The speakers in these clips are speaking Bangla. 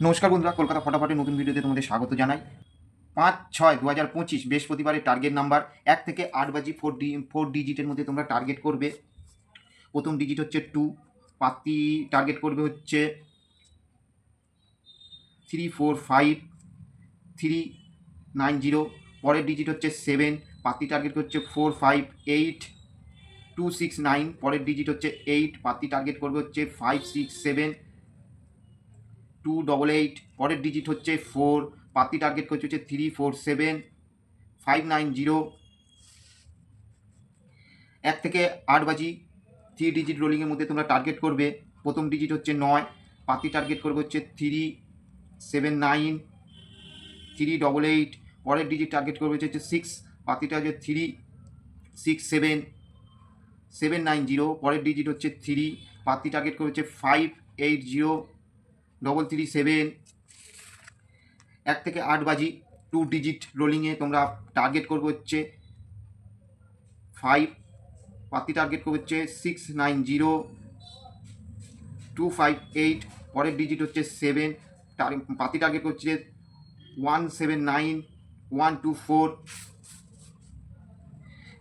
নমস্কার বন্ধুরা, কলকাতা ফটাফটের নতুন ভিডিওতে তোমাদের স্বাগত জানাই। পাঁচ ছয় দু হাজার পঁচিশ বৃহস্পতিবারের টার্গেট নাম্বার এক থেকে আট বাজি ফোর ডি ফোর ডিজিটের মধ্যে তোমরা টার্গেট করবে। প্রথম ডিজিট হচ্ছে টু পাতি টার্গেট করবে হচ্ছে three four five three nine zero পরের ডিজিট হচ্ছে সেভেন পাতি টার্গেট হচ্ছে four five eight two six nine পরের ডিজিট হচ্ছে এইট পাতি টার্গেট করবে হচ্ছে five six seven two double eight পরের ডিজিট হচ্ছে ফোর পাতি টার্গেট করছে হচ্ছে three four seven five nine zero এক থেকে আট বাজি থ্রি ডিজিট রোলিংয়ের মধ্যে তোমরা টার্গেট করবে। প্রথম ডিজিট হচ্ছে নয়, পাতি টার্গেট করবে হচ্ছে three seven nine three double eight পরের ডিজিট টার্গেট করবে হচ্ছে সিক্স পাতিটা হচ্ছে three six seven seven nine zero পরের ডিজিট হচ্ছে থ্রি পাতি টার্গেট করবে হচ্ছে five eight zero double three seven এক থেকে আট বাজি টু ডিজিট রোলিংয়ে তোমরা টার্গেট করবে হচ্ছে ফাইভ পাতি টার্গেট করবে হচ্ছে six nine zero two five eight পরের ডিজিট হচ্ছে সেভেন পাতি টার্গেট করছে one seven nine one two four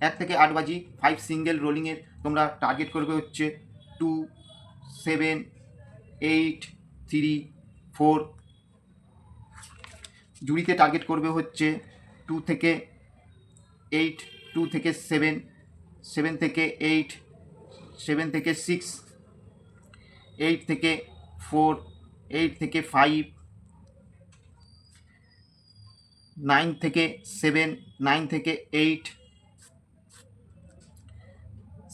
এক থেকে আট বাজি ফাইভ সিঙ্গেল রোলিংয়ের তোমরা টার্গেট করবে হচ্ছে two seven eight three, four. জুড়িতে target করবে হচ্ছে টু থেকে এইট টু থেকে সেভেন সেভেন থেকে এইট সেভেন থেকে সিক্স এইট থেকে ফোর এইট থেকে ফাইভ নাইন থেকে সেভেন নাইন থেকে এইট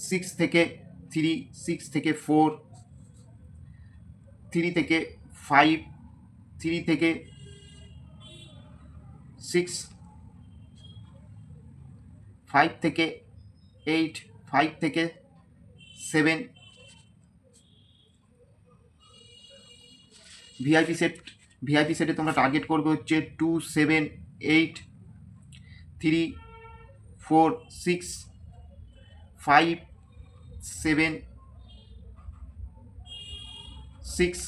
সিক্স থেকে থ্রি সিক্স থেকে ফোর থ্রি থেকে ফাইভ থ্রি থেকে সিক্স ফাইভ থেকে এইট ফাইভ থেকে সেভেন ভিআইপি সেট ভিআইপি সেটে তোমরা টার্গেট করবে হচ্ছে two seven eight three four six five seven six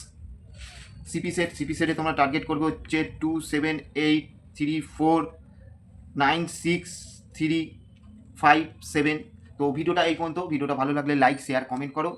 CP set CP সেটে তোমরা টার্গেট করবে হচ্ছে two seven eight three four nine six three five seven তো ভিডিওটা এই পর্যন্ত। ভিডিওটা ভালো লাগলে লাইক শেয়ার কমেন্ট করো।